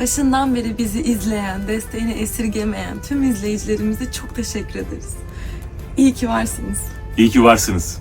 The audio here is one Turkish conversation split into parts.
Başından beri bizi izleyen, desteğini esirgemeyen tüm izleyicilerimize çok teşekkür ederiz. İyi ki varsınız. İyi ki varsınız.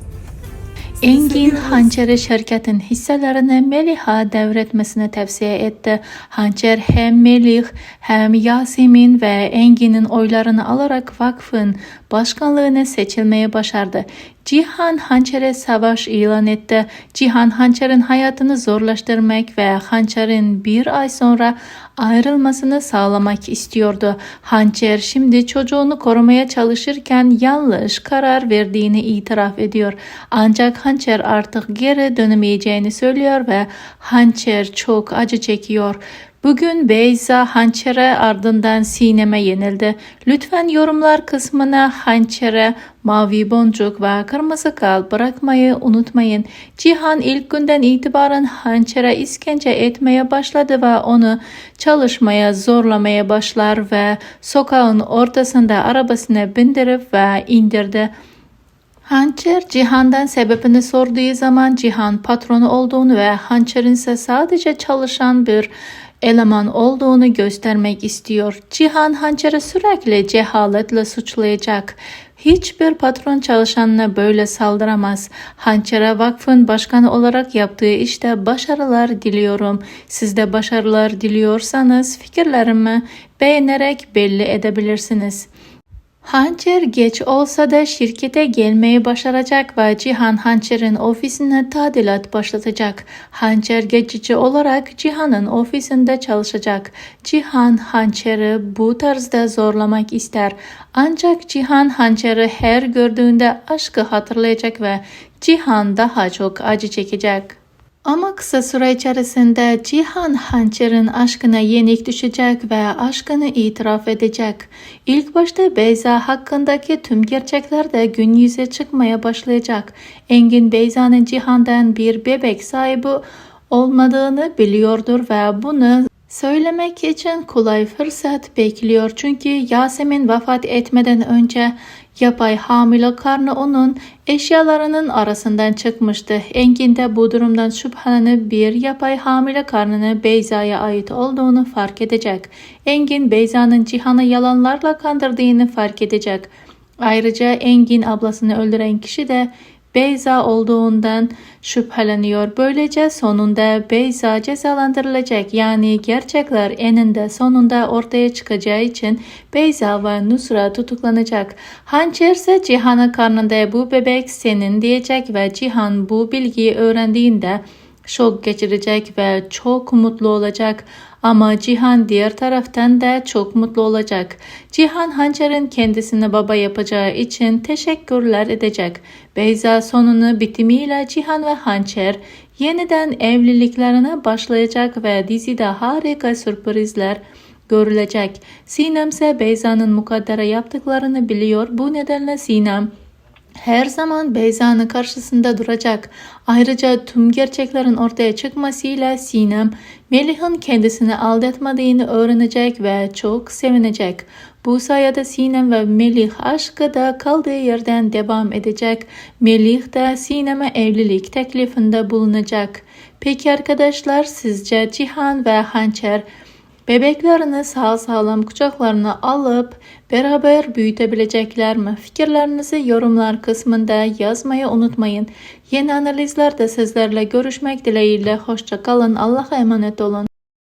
Engin. Hançer'e şirketin hisselerini Melih'a devretmesini tavsiye etti. Hançer hem Melih hem Yasemin ve Engin'in oylarını alarak vakfın başkanlığına seçilmeyi başardı. Cihan Hançer'e savaş ilan etti. Cihan Hançer'in hayatını zorlaştırmak ve Hançer'in bir ay sonra ayrılmasını sağlamak istiyordu. Hançer şimdi çocuğunu korumaya çalışırken yanlış karar verdiğini itiraf ediyor. Ancak Hançer artık geri dönemeyeceğini söylüyor ve Hançer çok acı çekiyor. Bugün Beyza Hançer'e ardından Sinem'e yenildi. Lütfen yorumlar kısmına Hançer'e mavi boncuk ve kırmızı kalp bırakmayı unutmayın. Cihan ilk günden itibaren Hançer'e iskence etmeye başladı ve onu çalışmaya zorlamaya başlar ve sokağın ortasında arabasına bindirip ve indirdi. Hançer Cihan'dan sebebini sorduğu zaman Cihan patronu olduğunu ve Hançer'in ise sadece çalışan bir eleman olduğunu göstermek istiyor. Cihan Hançer'i sürekli cehaletle suçlayacak. Hiçbir patron çalışanına böyle saldıramaz. Hançer'e vakfın başkanı olarak yaptığı işte başarılar diliyorum. Siz de başarılar diliyorsanız fikirlerimi beğenerek belli edebilirsiniz. Hançer geç olsa da şirkete gelmeyi başaracak ve Cihan Hançer'in ofisine tadilat başlatacak. Hançer geçici olarak Cihan'ın ofisinde çalışacak. Cihan Hançer'i bu tarzda zorlamak ister. Ancak Cihan Hançer'i her gördüğünde aşkı hatırlayacak ve Cihan daha çok acı çekecek. Ama kısa süre içerisinde Cihan Hançer'in aşkına yenik düşecek ve aşkını itiraf edecek. İlk başta Beyza hakkındaki tüm gerçekler de gün yüze çıkmaya başlayacak. Engin Beyza'nın Cihan'dan bir bebek sahibi olmadığını biliyordur ve bunu Söylemek için kolay fırsat bekliyor çünkü Yasemin vefat etmeden önce yapay hamile karnı onun eşyalarının arasından çıkmıştı. Engin de bu durumdan şüphelenip bir yapay hamile karnını Beyza'ya ait olduğunu fark edecek. Engin Beyza'nın Cihan'ı yalanlarla kandırdığını fark edecek. Ayrıca Engin ablasını öldüren kişi de Beyza olduğundan şüpheleniyor. Böylece sonunda Beyza cezalandırılacak. Yani gerçekler eninde sonunda ortaya çıkacağı için Beyza ve Nusra tutuklanacak. Hançer ise Cihan'ın karnında bu bebek senin diyecek ve Cihan bu bilgiyi öğrendiğinde şok geçirecek ve çok mutlu olacak. Ama Cihan diğer taraftan da çok mutlu olacak. Cihan Hançer'in kendisine baba yapacağı için teşekkürler edecek. Beyza sonunu bitimiyle Cihan ve Hançer yeniden evliliklerine başlayacak ve dizide harika sürprizler görülecek. Sinem ise Beyza'nın mukaddere yaptıklarını biliyor. Bu nedenle Sinem her zaman Beyza'nın karşısında duracak. Ayrıca tüm gerçeklerin ortaya çıkmasıyla Sinem, Melih'in kendisini aldatmadığını öğrenecek ve çok sevinecek. Bu sayede Sinem ve Melih aşkı da kaldığı yerden devam edecek. Melih de Sinem'e evlilik teklifinde bulunacak. Peki arkadaşlar sizce Cihan ve Hançer Bebeklerini sağ sağlam kucaklarına alıp beraber büyütebilecekler mi? Fikirlerinizi yorumlar kısmında yazmayı unutmayın. Yeni analizlerde sizlerle görüşmek dileğiyle. Hoşça kalın. Allah'a emanet olun.